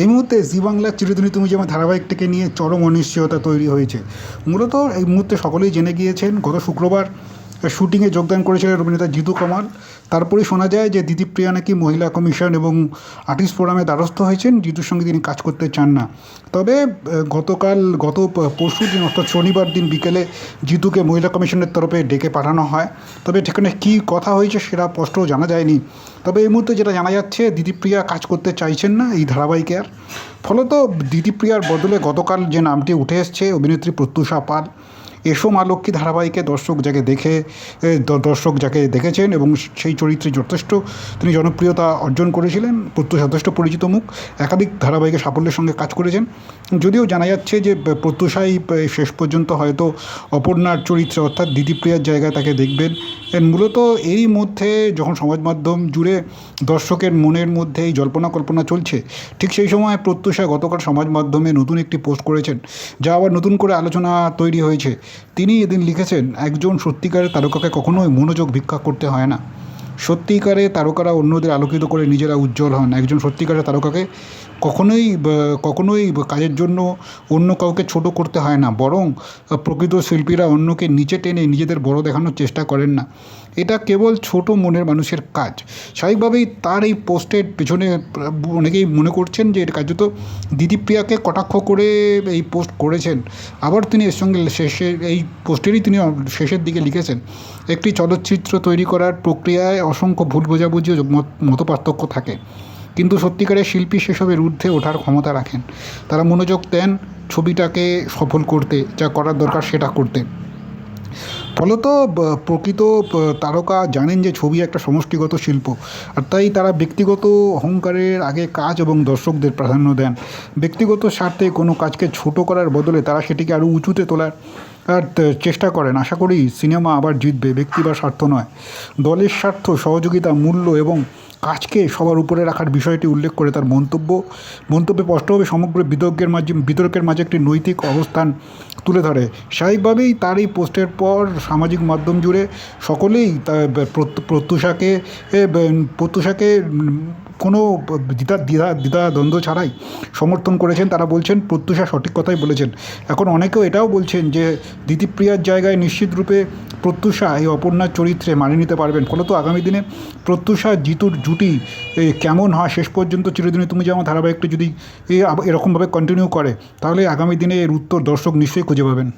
এই মুহূর্তে জি বাংলার চিরদিনী তুমি যেমন ধারাবাহিকটিকে নিয়ে চরম অনিশ্চয়তা তৈরি হয়েছে। মূলত এই মুহূর্তে সকলেই জেনে গিয়েছেন, গত শুক্রবার শুটিংয়ে যোগদান করেছিলেন অভিনেতা জিতু কামাল। তারপরেই শোনা যায় যে দিদিপ্রিয়া নাকি মহিলা কমিশন এবং আর্টিস্ট ফোরামে দ্বারস্থ হয়েছেন। জিতুর সঙ্গে তিনি কাজ করতে চান না। তবে গতকাল, গত পরশু দিন, অর্থাৎ শনিবার দিন বিকেলে জিতুকে মহিলা কমিশনের তরফে ডেকে পাঠানো হয়। তবে সেখানে কী কথা হয়েছে সেটা স্পষ্ট জানা যায়নি। তবে এই মুহূর্তে যেটা জানা যাচ্ছে দিদিপ্রিয়া কাজ করতে চাইছেন না এই ধারাবাহিকে আর। ফলত দিদিপ্রিয়ার বদলে গতকাল যে নামটি উঠে এসছে, অভিনেত্রী প্রত্যুষা পাল। এসো মা লক্ষ্মী ধারাবাহিকে দর্শক যাকে দেখে দর্শক যাকে দেখেছেন এবং সেই চরিত্রে যথেষ্ট তিনি জনপ্রিয়তা অর্জন করেছিলেন প্রত্যুষা যথেষ্ট পরিচিত মুখ, একাধিক ধারাবাহিকে সাফল্যের সঙ্গে কাজ করেছেন। যদিও জানা যাচ্ছে যে প্রত্যুষাই শেষ পর্যন্ত হয়তো অপর্ণার চরিত্রে অর্থাৎ দিদিপ্রিয়ার জায়গায় তাকে দেখবেন। মূলত এরই মধ্যে যখন সমাজ মাধ্যম জুড়ে দর্শকের মনের মধ্যে এই জল্পনা কল্পনা চলছে, ঠিক সেই সময় প্রত্যুষা গতকাল সমাজ মাধ্যমে নতুন একটি পোস্ট করেছেন, যা আবার নতুন করে আলোচনা তৈরি হয়েছে। তিনি এদিন লিখেছেন একজন সত্যিকারের তারকাকে কখনোই মনোযোগ ভিক্ষা করতে হয় না। সত্যিকারে তারকারা অন্যদের আলোকিত করে নিজেরা উজ্জ্বল হন। একজন সত্যিকারের তারকাকে কখনোই কখনোই কাজের জন্য অন্য কাউকে ছোট করতে হয় না, বরং প্রকৃত শিল্পীরা অন্যকে নিচে টেনে নিজেদের বড় দেখানোর চেষ্টা করেন না। এটা কেবল ছোট মনের মানুষের কাজ। স্বাভাবিকভাবেই তার এই পোস্টের পেছনে অনেকেই মনে করছেন যে এটা কার্যত দিদিপ্রিয়াকে কটাক্ষ করে এই পোস্ট করেছেন। আবার তিনি এর সঙ্গে শেষে, এই পোস্টেরই তিনি শেষের দিকে লিখেছেন, একটি চলচ্চিত্র তৈরি করার প্রক্রিয়ায় অসংখ্য ভুল বোঝাবুঝি ও মত পার্থক্য থাকে। কিন্তু সত্যিকারের শিল্পী সেসবের ঊর্ধ্বে ওঠার ক্ষমতা রাখেন। তারা মনোযোগ দেন ছবিটাকে সফল করতে, যা করার দরকার সেটা করতে। ফলত প্রকৃত তারকা জানেন যে ছবি একটা সমষ্টিগত শিল্প, আর তাই তারা ব্যক্তিগত অহংকারের আগে কাজ এবং দর্শকদের প্রাধান্য দেন। ব্যক্তিগত স্বার্থে কোনো কাজকে ছোট করার বদলে তারা সেটিকে আরও উঁচুতে তোলার আর চেষ্টা করেন। আশা করি সিনেমা আবার জিতবে। ব্যক্তি বা স্বার্থ নয়। দলের স্বার্থ, সহযোগিতা, মূল্য এবং কাজকে সবার উপরে রাখার বিষয়টি উল্লেখ করে তার মন্তব্য। মন্তব্যে স্পষ্টভাবে সমগ্র বিতর্কের মাঝে বিতর্কের মাঝে একটি নৈতিক অবস্থান তুলে ধরে। স্বাভাবিকভাবেই তার এই পোস্টের পর সামাজিক মাধ্যম জুড়ে সকলেই প্রত্যুষাকে প্রত্যুষাকে কোনো দ্বিধা দ্বিধা দ্বিধা, দ্বন্দ্ব ছাড়াই সমর্থন করেছেন। তারা বলছেন, প্রত্যুষা সঠিক কথাই বলেছেন। এখন অনেকেও এটাও বলছেন যে দিতিপ্রিয়ার জায়গায় নিশ্চিত রূপে প্রত্যুষা এই অপর্ণার চরিত্রে মানিয়ে নিতে পারবেন। ফলত আগামী দিনে প্রত্যুষা জিতুর জুটি কেমন হয় শেষ পর্যন্ত চিরদিনে তুমি যেমন ধারাবাহিকটি যদি এরকমভাবে কন্টিনিউ করে, তাহলে আগামী দিনে এর উত্তর দর্শক নিশ্চয়ই খুঁজে পাবেন।